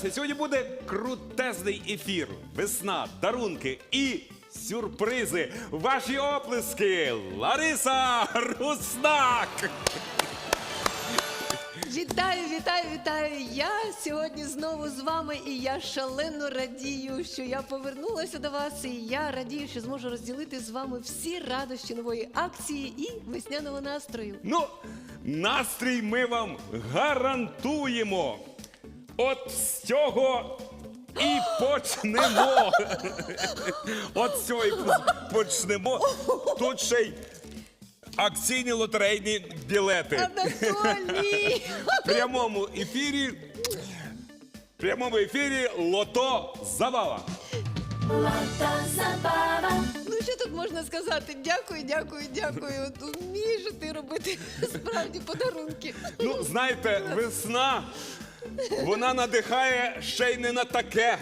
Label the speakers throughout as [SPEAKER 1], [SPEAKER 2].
[SPEAKER 1] країно! Сьогодні буде крутезний ефір, весна, дарунки і сюрпризи. Ваші оплески! Лариса Руснак!
[SPEAKER 2] Вітаю, вітаю, вітаю! Я сьогодні знову з вами, і я шалено радію, що я повернулася до вас. І я радію, що зможу розділити з вами всі радощі нової акції і весняного настрою.
[SPEAKER 1] Ну, настрій ми вам гарантуємо. От з цього і почнемо. От з цього і почнемо. Тут ще й акційні лотерейні білети.
[SPEAKER 2] Анатолій!
[SPEAKER 1] В прямому ефірі. В прямому ефірі лото забава.
[SPEAKER 2] Ну що тут можна сказати? Дякую, дякую, дякую. От Вмієш ти робити справді подарунки.
[SPEAKER 1] Ну, знаєте, весна. Вона надихає ще й не на таке.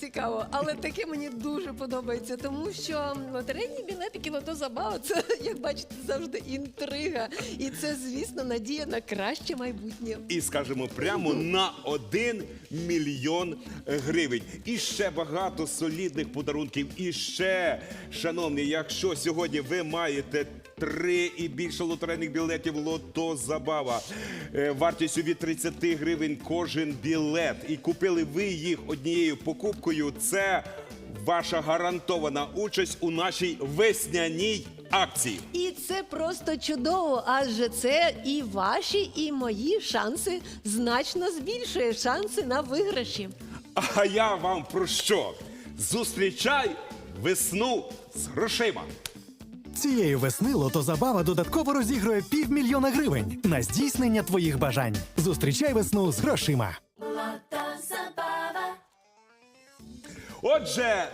[SPEAKER 2] Цікаво, але таке мені дуже подобається, тому що лотерейні білетики лото забава це, як бачите, завжди інтрига. І це, звісно, надія на краще майбутнє.
[SPEAKER 1] І скажемо прямо на один мільйон гривень. І ще багато солідних подарунків. І ще, шановні, якщо сьогодні ви маєте три і більше лотерейних білетів лото забава е, вартістю від 30 гривень кожен білет. І купили ви їх однією покупкою. Це ваша гарантована участь у нашій весняній акції.
[SPEAKER 2] І це просто чудово, адже це і ваші, і мої шанси значно збільшує шанси на виграші.
[SPEAKER 1] А я вам про що? Зустрічай весну з грошима.
[SPEAKER 3] Цієї весни Лотозабава додатково розігрує півмільйона гривень на здійснення твоїх бажань. Зустрічай весну з грошима.
[SPEAKER 1] Отже,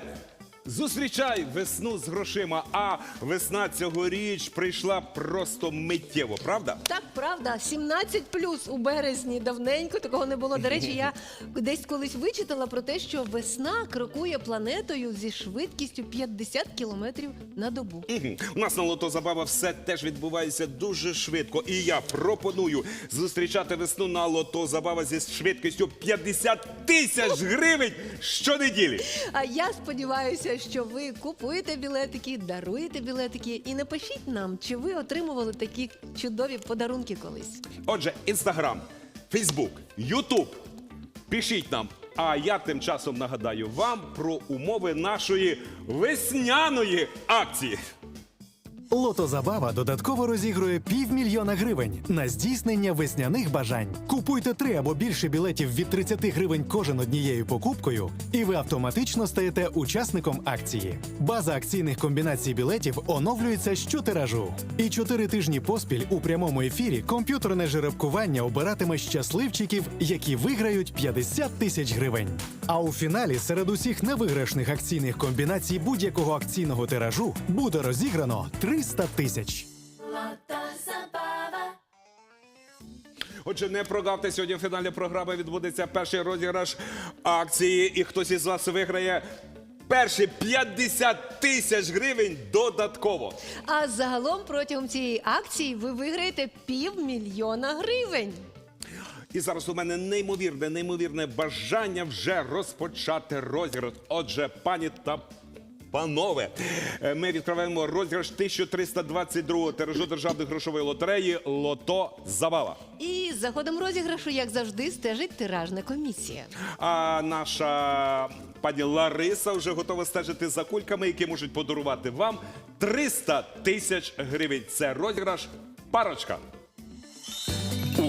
[SPEAKER 1] зустрічай весну з грошима. А весна цьогоріч прийшла просто миттєво, правда?
[SPEAKER 2] Так, правда, 17 плюс у березні давненько такого не було. До речі, я десь колись вичитала про те, що весна крокує планетою зі швидкістю 50 кілометрів на добу.
[SPEAKER 1] Мгм. У нас на лото забава все теж відбувається дуже швидко. І я пропоную зустрічати весну на лото забава зі швидкістю 50 тисяч гривень щонеділі.
[SPEAKER 2] А я сподіваюся, що ви купуєте білетики, даруєте білетики і напишіть нам, чи ви отримували такі чудові подарунки колись.
[SPEAKER 1] Отже, інстаграм, Фейсбук, Ютуб. Пишіть нам. А я тим часом нагадаю вам про умови нашої весняної акції.
[SPEAKER 3] Лотозабава додатково розігрує півмільйона гривень на здійснення весняних бажань. Купуйте три або більше білетів від 30 гривень кожен однією покупкою, і ви автоматично стаєте учасником акції. База акційних комбінацій білетів оновлюється щотиражу. І чотири тижні поспіль у прямому ефірі комп'ютерне жеребкування обиратиме щасливчиків, які виграють 50 тисяч гривень. А у фіналі серед усіх невиграшних акційних комбінацій будь-якого акційного тиражу буде розіграно 300 тисяч.
[SPEAKER 1] Отже, не прогавте сьогодні в фіналі програми відбудеться перший розіграш акції, і хтось із вас виграє перші 50 тисяч гривень додатково.
[SPEAKER 2] А загалом протягом цієї акції ви виграєте півмільйона гривень.
[SPEAKER 1] І зараз у мене неймовірне, неймовірне бажання вже розпочати розіграш. Отже, пані та панове, е, ми відкриваємо розіграш 1322 тиражу державної грошової лотереї Лото Забава.
[SPEAKER 2] І за ходом розіграшу, як завжди, стежить тиражна комісія.
[SPEAKER 1] А наша пані Лариса вже готова стежити за кульками, які можуть подарувати вам 300 тисяч гривень. Це розіграш парочка.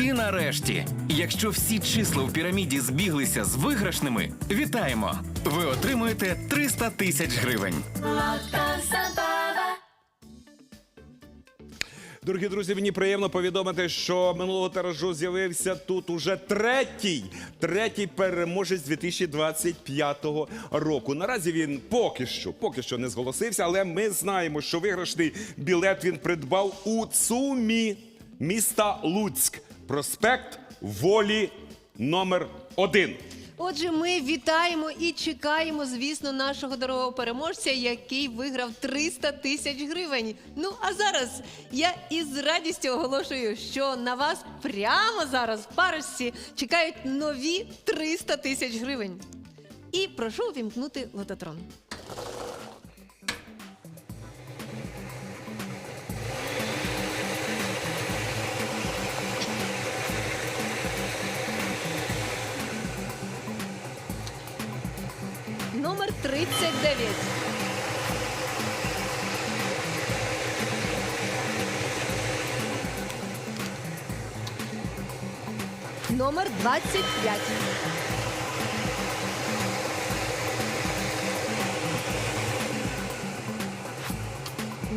[SPEAKER 4] І нарешті, якщо всі числа в піраміді збіглися з виграшними, вітаємо! Ви отримуєте 300 тисяч гривень.
[SPEAKER 1] Дорогі друзі, мені приємно повідомити, що минулого тиражу з'явився тут уже третій, третій переможець 2025 року. Наразі він поки що, поки що не зголосився, але ми знаємо, що виграшний білет він придбав у ЦУМі міста Луцьк. Проспект Волі номер один.
[SPEAKER 2] Отже, ми вітаємо і чекаємо, звісно, нашого дорогого переможця, який виграв 300 тисяч гривень. Ну а зараз я із радістю оголошую, що на вас прямо зараз в парочці чекають нові 300 тисяч гривень. І прошу увімкнути лототрон. 39. Номер 25.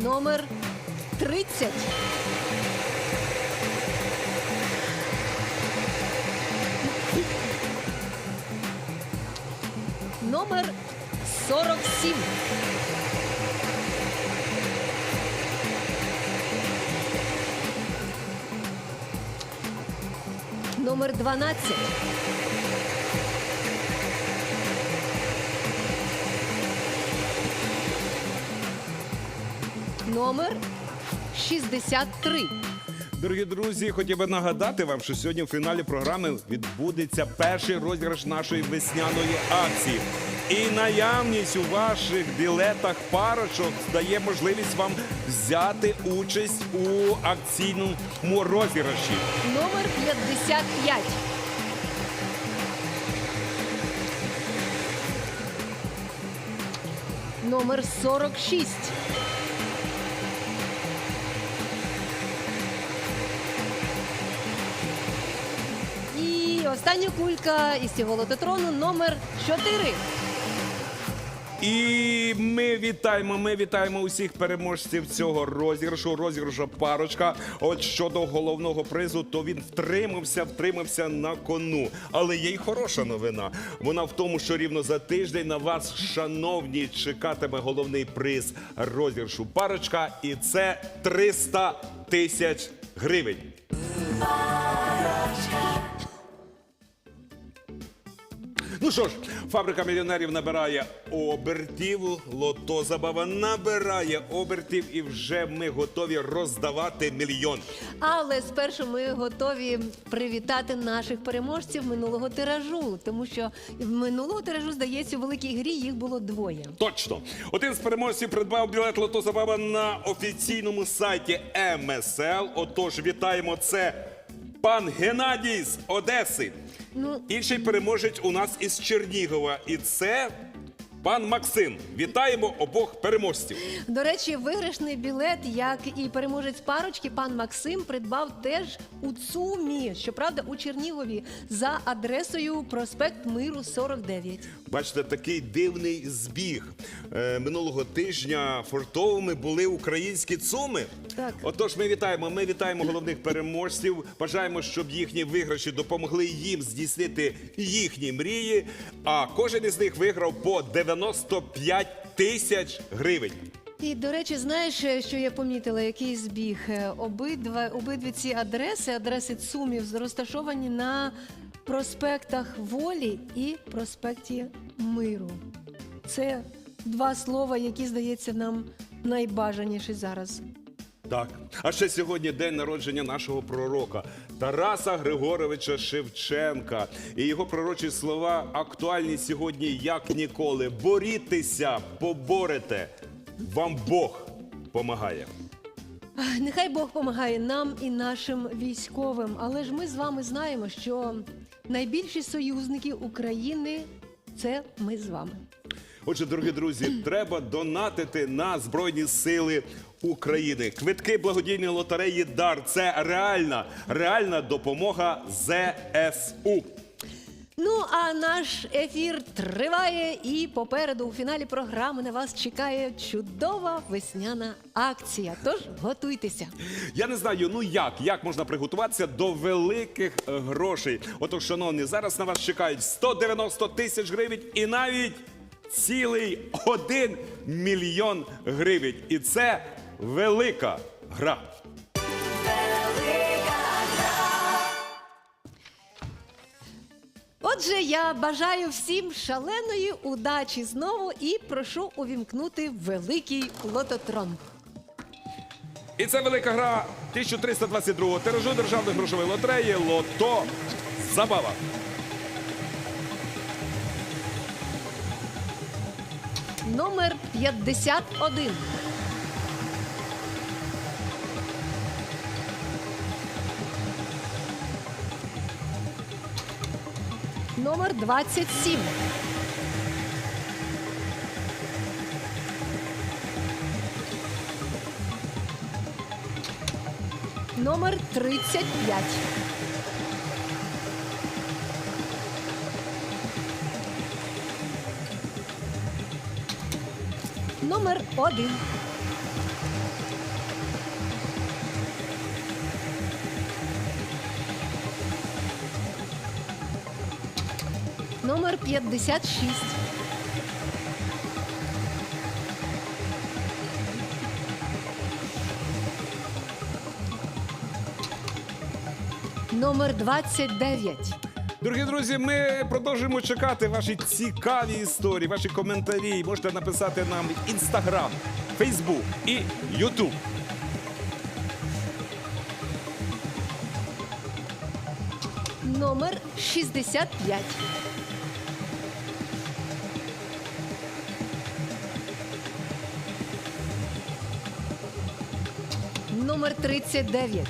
[SPEAKER 2] Номер 30. Номер 47. Номер 12. Номер 63.
[SPEAKER 1] Дорогі друзі, хотів би нагадати вам, що сьогодні в фіналі програми відбудеться перший розіграш нашої весняної акції. І наявність у ваших білетах парочок дає можливість вам взяти участь у акційному розіграші.
[SPEAKER 2] Номер 55. Номер 46. І остання кулька із цього лототрону номер 4.
[SPEAKER 1] І ми вітаємо, ми вітаємо усіх переможців цього розіграшу, розіграшу парочка. От щодо головного призу, то він втримався, втримався на кону. Але є й хороша новина. Вона в тому, що рівно за тиждень на вас, шановні, чекатиме головний приз розіграшу парочка, і це 300 тисяч гривень. Ну що ж, фабрика мільйонерів набирає обертів, лото забава набирає обертів, і вже ми готові роздавати мільйон.
[SPEAKER 2] Але спершу ми готові привітати наших переможців минулого тиражу, тому що в минулого тиражу, здається, у великій грі їх було двоє.
[SPEAKER 1] Точно, один з переможців придбав білет лото забава на офіційному сайті МСЛ. Отож, вітаємо це. Пан Геннадій з Одеси.
[SPEAKER 2] Ну,
[SPEAKER 1] Інший переможець у нас із Чернігова. І це пан Максим. Вітаємо обох переможців.
[SPEAKER 2] До речі, виграшний білет, як і переможець парочки, пан Максим придбав теж у ЦУМі, щоправда, у Чернігові за адресою проспект Миру 49.
[SPEAKER 1] Бачите, такий дивний збіг. Е, минулого тижня фортовими були українські цуми.
[SPEAKER 2] Так.
[SPEAKER 1] Отож, ми вітаємо. Ми вітаємо головних переможців. Бажаємо, щоб їхні виграші допомогли їм здійснити їхні мрії. А кожен із них виграв по 95 тисяч гривень.
[SPEAKER 2] І до речі, знаєш, що я помітила, який збіг? Обидва обидві ці адреси, адреси ЦУМів, розташовані на проспектах Волі і проспекті Миру. Це два слова, які здається нам найбажаніші зараз.
[SPEAKER 1] Так. А ще сьогодні день народження нашого пророка Тараса Григоровича Шевченка. І його пророчі слова актуальні сьогодні як ніколи. Борітеся, поборете. Вам Бог помагає.
[SPEAKER 2] Нехай Бог допомагає нам і нашим військовим. Але ж ми з вами знаємо, що найбільші союзники України це ми з вами.
[SPEAKER 1] Отже, дорогі друзі, треба донатити на Збройні Сили України. Квитки благодійної лотереї Дар це реальна, реальна допомога ЗСУ.
[SPEAKER 2] Ну а наш ефір триває, і попереду у фіналі програми на вас чекає чудова весняна акція. Тож готуйтеся.
[SPEAKER 1] Я не знаю, ну як, як можна приготуватися до великих грошей. Отож, шановні, зараз на вас чекають 190 тисяч гривень і навіть цілий один мільйон гривень. І це велика гра.
[SPEAKER 2] Отже, я бажаю всім шаленої удачі знову і прошу увімкнути великий лототрон.
[SPEAKER 1] І це велика гра 1322 тиражу державної грошової лотереї Лото Забава.
[SPEAKER 2] Номер 51. Номер 27. Номер 35. Номер 1. Номер 56. Номер 29.
[SPEAKER 1] Дорогі друзі, ми продовжуємо чекати ваші цікаві історії, ваші коментарі. Можете написати нам інстаграм, фейсбук і ютуб.
[SPEAKER 2] Номер 65. Номер 39.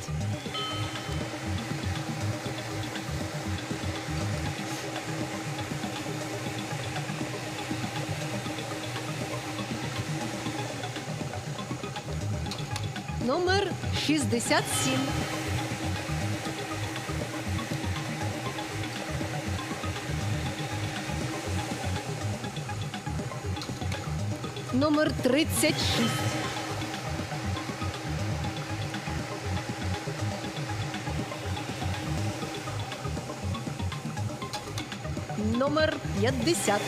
[SPEAKER 2] 67. Номер 36. Номер 50.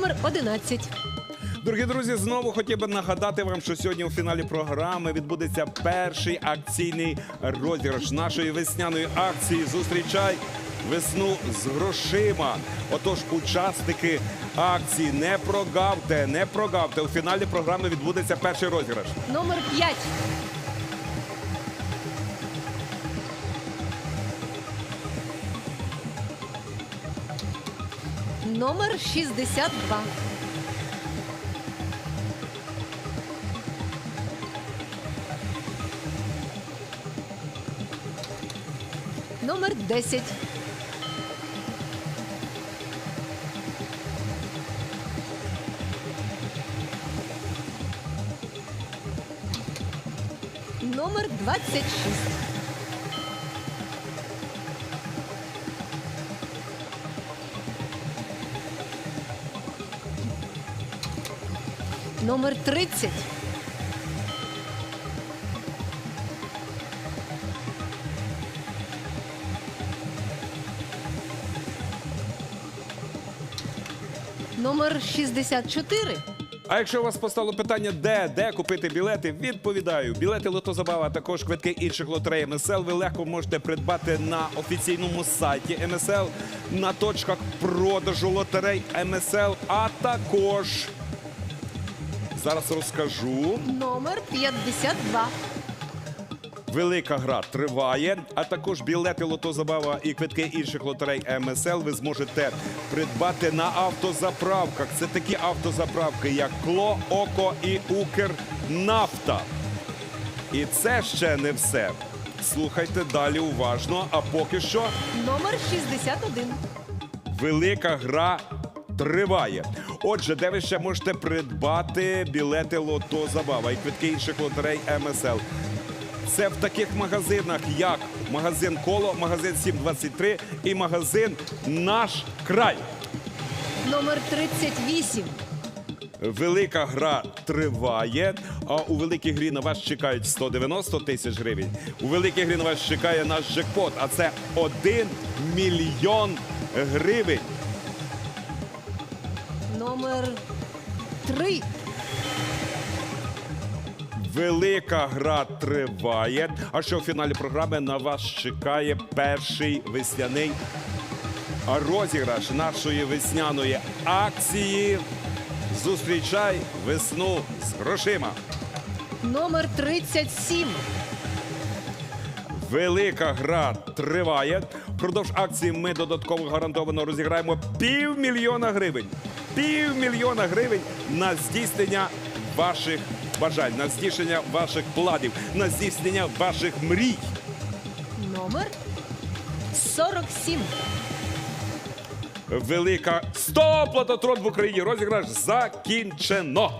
[SPEAKER 2] Номер 11.
[SPEAKER 1] Дорогі друзі, знову хотів би нагадати вам, що сьогодні у фіналі програми відбудеться перший акційний розіграш нашої весняної акції. Зустрічай весну з грошима. Отож, учасники акції, не прогавте, не прогавте. У фіналі програми відбудеться перший розіграш.
[SPEAKER 2] Номер 5. Номер 62. Номер 10. Номер 26. Номер 30. Номер 64.
[SPEAKER 1] А якщо у вас постало питання, де, де купити білети, відповідаю. Білети Лотозабава, а також квитки інших лотерей МСЛ ви легко можете придбати на офіційному сайті МСЛ, на точках продажу лотерей МСЛ, а також зараз розкажу.
[SPEAKER 2] Номер 52.
[SPEAKER 1] Велика гра триває, а також білети Лотозабава і квитки інших лотерей МСЛ ви зможете придбати на автозаправках. Це такі автозаправки, як Кло, Око і Укрнафта. І це ще не все. Слухайте далі уважно, а поки що
[SPEAKER 2] Номер 61.
[SPEAKER 1] велика гра триває. Отже, де ви ще можете придбати білети Лото Забава і квитки інших лотерей МСЛ. Це в таких магазинах, як магазин Коло, магазин 723 і магазин Наш край.
[SPEAKER 2] Номер 38.
[SPEAKER 1] Велика гра триває. А у великій грі на вас чекають 190 тисяч гривень. У великій грі на вас чекає наш джекпот, а це 1 мільйон гривень.
[SPEAKER 2] Номер 3.
[SPEAKER 1] Велика гра триває. А що в фіналі програми на вас чекає перший весняний розіграш нашої весняної акції. Зустрічай весну з грошима.
[SPEAKER 2] Номер 37.
[SPEAKER 1] Велика гра триває. Впродовж акції ми додатково гарантовано розіграємо півмільйона гривень. Півмільйона гривень на здійснення ваших бажань, на здійснення ваших планів, на здійснення ваших мрій.
[SPEAKER 2] Номер 47.
[SPEAKER 1] Велика стоп лототрон в Україні. Розіграш закінчено.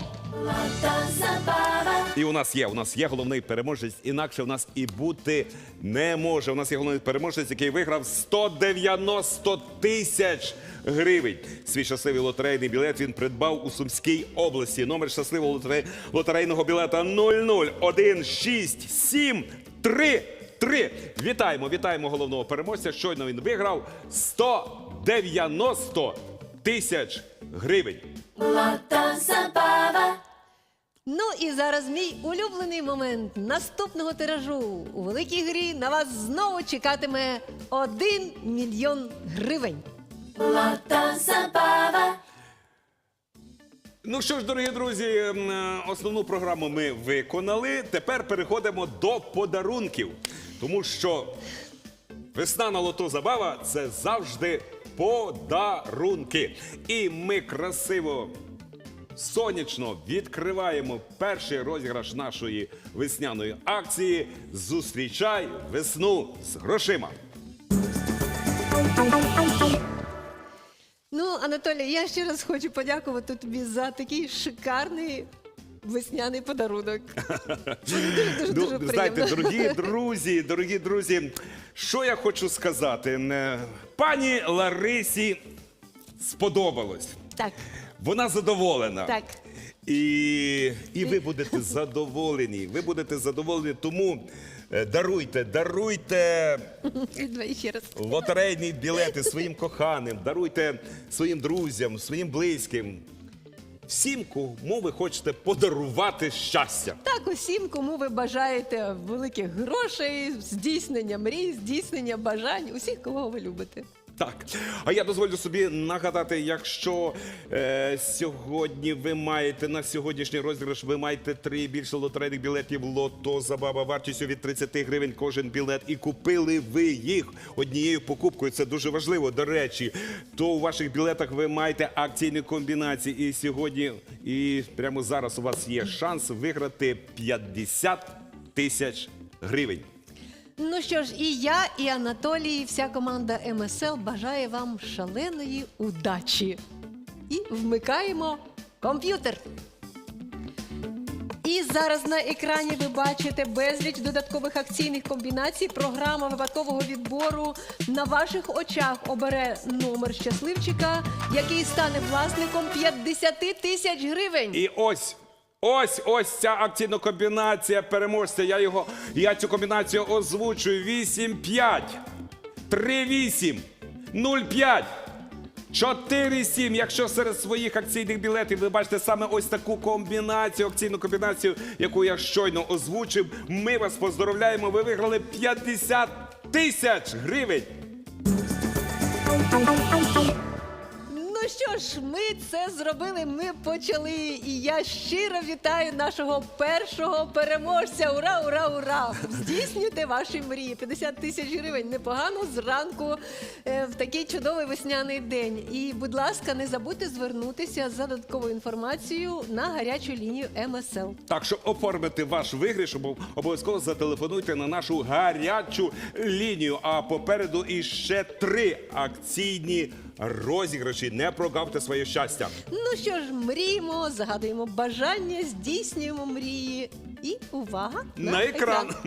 [SPEAKER 1] І у нас є, у нас є головний переможець, інакше у нас і бути не може. У нас є головний переможець, який виграв 190 тисяч гривень. Свій щасливий лотерейний білет він придбав у Сумській області. Номер щасливого лотерей... лотерейного білета 0016733. Вітаємо, вітаємо головного переможця. Щойно він виграв 190 тисяч гривень.
[SPEAKER 2] Ну і зараз мій улюблений момент наступного тиражу. У великій грі на вас знову чекатиме 1 мільйон гривень.
[SPEAKER 1] Ну що ж, дорогі друзі, е, основну програму ми виконали. Тепер переходимо до подарунків. Тому що весна на лото забава це завжди подарунки. І ми красиво. Сонячно відкриваємо перший розіграш нашої весняної акції. Зустрічай весну з грошима.
[SPEAKER 2] Ну, Анатолій, я ще раз хочу подякувати тобі за такий шикарний весняний подарунок. Дуже дуже дуже
[SPEAKER 1] Ну, знаєте, дорогі друзі, дорогі друзі, що я хочу сказати? Е, Пані Ларисі сподобалось.
[SPEAKER 2] Так,
[SPEAKER 1] Вона задоволена.
[SPEAKER 2] Так.
[SPEAKER 1] І, і ви будете задоволені. Ви будете задоволені, тому е, даруйте, даруйте
[SPEAKER 2] давай ще раз.
[SPEAKER 1] лотерейні білети своїм коханим, даруйте своїм друзям, своїм близьким. Всім, кому ви хочете подарувати щастя.
[SPEAKER 2] Так, усім, кому ви бажаєте великих грошей, здійснення мрій, здійснення бажань, усіх, кого ви любите.
[SPEAKER 1] Так, а я дозволю собі нагадати, якщо е, сьогодні ви маєте на сьогоднішній розіграш, ви маєте три більше лотерейних білетів лото забава вартістю від 30 гривень кожен білет, і купили ви їх однією покупкою. Це дуже важливо. До речі, то у ваших білетах ви маєте акційні комбінації. І сьогодні, і прямо зараз у вас є шанс виграти 50 тисяч гривень.
[SPEAKER 2] Ну що ж, і я, і Анатолій, і вся команда МСЛ бажає вам шаленої удачі. І вмикаємо комп'ютер. І зараз на екрані ви бачите безліч додаткових акційних комбінацій. Програма випадкового відбору на ваших очах обере номер щасливчика, який стане власником 50 тисяч гривень.
[SPEAKER 1] І ось. Ось ось ця акційна комбінація переможця. Я його я цю комбінацію озвучую. 8-5, 3-8, 0-5, 4-7. Якщо серед своїх акційних білетів ви бачите саме ось таку комбінацію, акційну комбінацію, яку я щойно озвучив, ми вас поздоровляємо. Ви виграли 50 тисяч гривень.
[SPEAKER 2] Що ж, ми це зробили. Ми почали. І я щиро вітаю нашого першого переможця. Ура, ура, ура! Здійснюйте ваші мрії. 50 тисяч гривень. Непогано зранку е, в такий чудовий весняний день. І, будь ласка, не забудьте звернутися за додатковою інформацією на гарячу лінію МСЛ.
[SPEAKER 1] Так що оформити ваш виграш, обов'язково зателефонуйте на нашу гарячу лінію. А попереду іще три акційні розіграші. Не прогавте своє щастя.
[SPEAKER 2] Ну що ж, мріємо, загадуємо бажання, здійснюємо мрії. І увага на,
[SPEAKER 1] На екран.
[SPEAKER 3] Лото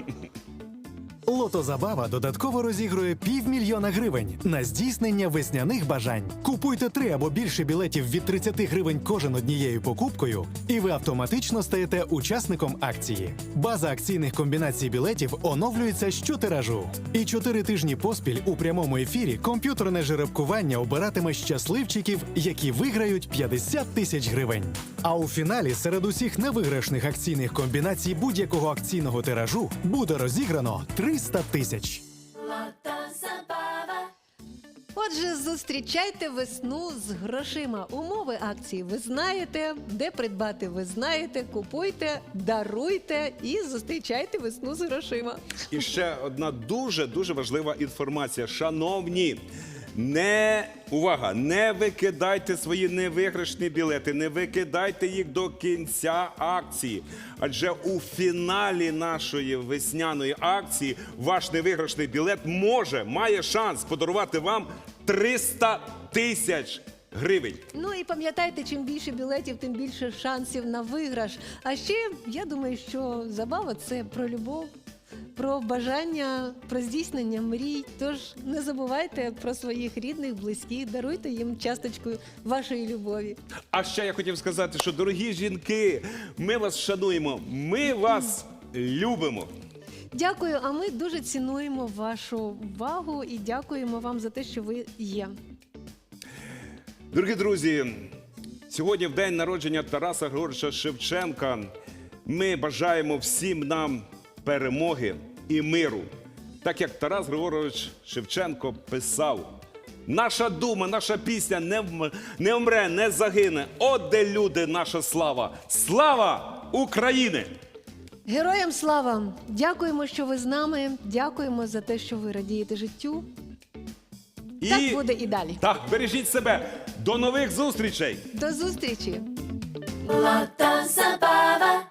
[SPEAKER 3] Забава додатково розігрує півмільйона гривень на здійснення весняних бажань. Купуйте три або більше білетів від 30 гривень кожен однією покупкою, і ви автоматично стаєте учасником акції. База акційних комбінацій білетів оновлюється щотиражу. І чотири тижні поспіль у прямому ефірі комп'ютерне жеребкування обиратиме щасливчиків, які виграють 50 тисяч гривень. А у фіналі серед усіх невиграшних акційних комбінацій будь-якого акційного тиражу буде розіграно 300 тисяч.
[SPEAKER 2] Отже, зустрічайте весну з грошима. Умови акції ви знаєте, де придбати ви знаєте. Купуйте, даруйте і зустрічайте весну з грошима.
[SPEAKER 1] І ще одна дуже дуже важлива інформація. Шановні, не увага, не викидайте свої невиграшні білети, не викидайте їх до кінця акції. Адже у фіналі нашої весняної акції ваш невиграшний білет може, має шанс подарувати вам 300 тисяч гривень.
[SPEAKER 2] Ну і пам'ятайте, чим більше білетів, тим більше шансів на виграш. А ще я думаю, що забава це про любов. Про бажання, про здійснення мрій. Тож не забувайте про своїх рідних, близьких, даруйте їм часточку вашої любові.
[SPEAKER 1] А ще я хотів сказати, що дорогі жінки, ми вас шануємо, ми вас любимо.
[SPEAKER 2] Дякую, а ми дуже цінуємо вашу увагу і дякуємо вам за те, що ви є.
[SPEAKER 1] Дорогі друзі, сьогодні в день народження Тараса Григоровича Шевченка. Ми бажаємо всім нам перемоги і миру. Так як Тарас Григорович Шевченко писав: наша дума, наша пісня не, вм- не вмре, не загине. От де люди, наша слава! Слава України!
[SPEAKER 2] Героям слава! Дякуємо, що ви з нами. Дякуємо за те, що ви радієте життю.
[SPEAKER 1] І
[SPEAKER 2] Так буде і далі.
[SPEAKER 1] так, бережіть себе. До нових зустрічей!
[SPEAKER 2] До зустрічі!
[SPEAKER 5] Lata Zabava.